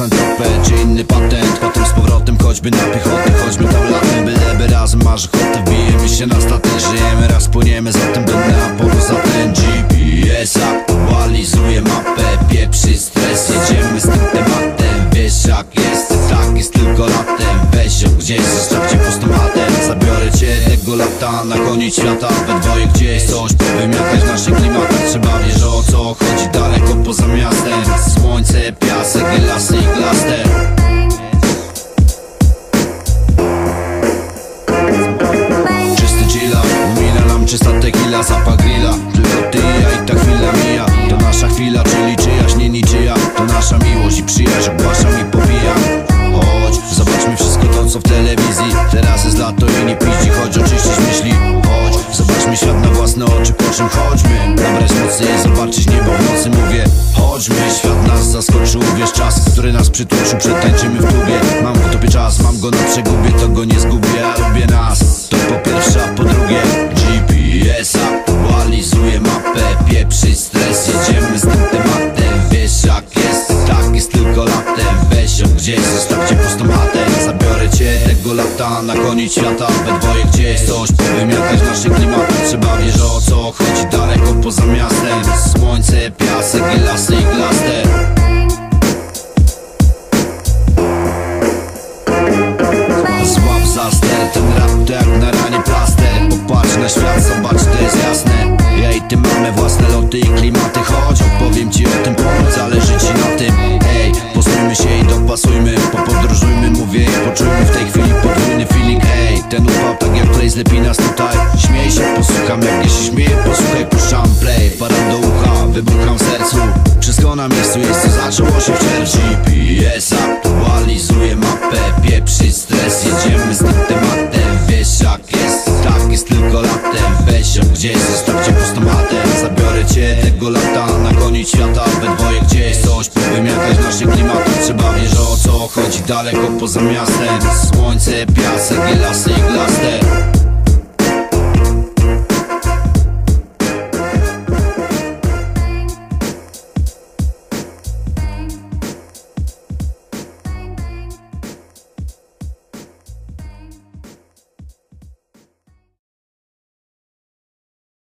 Saint-Tropez Czy inny patent, potem z powrotem Choćby na piechotę, choćby tam latem Byleby razem masz ochotę. Wbijemy się na statek, żyjemy raz Płyniemy zatem do dna, poza ten GPS Aktualizuje mapę, pieprzy stres Jedziemy z tym tematem. Wiesz jak jest, tak jest tylko latem. Weź ją gdzieś, zostawcie postomatem Zabiorę cię tego lata na koniec świata We dwoje gdzieś coś i glaster Czysty chilla, umila nam czysta tequila Zapach grilla, tylko ty i ja i ta chwila mija. To nasza chwila, czyli czyjaś, nie niczyja. To nasza miłość i przyjaźń, ogłaszam i popijam Chodź, zobaczmy wszystko to co w telewizji własne oczy, po czym chodźmy. Nabrać mocy zobaczyć niebo w nocy Mówię, chodźmy, świat nas zaskoczył Wiesz czas, który nas przytłoczył, przetańczymy w klubie. Mam w tobie czas, mam go na przegubie To go nie zgubię, ja lubię nas. To po pierwsze, a po drugie GPS aktualizuje mapę Pieprzy stres, jedziemy z tym tematem Wiesz jak jest, tak jest tylko latem Weź ją gdzieś, zostawcie postomatem Zabiorę cię tego lata na koniec świata We dwoje gdzieś. Coś powymiatać w naszych loty i klimaty Chodź, opowiem ci o tym, pomóc zależy ci na tym. Hej, postójmy się i dopasujmy Popodróżujmy, mówię i poczujmy w tej chwili podwójny feeling. Hej, ten upał tak jak play zlepi nas tutaj. Śmiej się, posłucham jak ja się śmieję Posłuchaj, puszczam play, param do ucha Wybucham w sercu. Wszystko na miejscu jest, co zaczęło się w czerwcu. GPS aktualizuje mapę Pieprzy stres, jedziemy z tym tematem tego lata na koniec świata We dwoje gdzieś coś. Powymiatać w naszych klimatach Trzeba wiesz o co chodzi daleko poza miastem. Słońce, piasek i lasy i glaster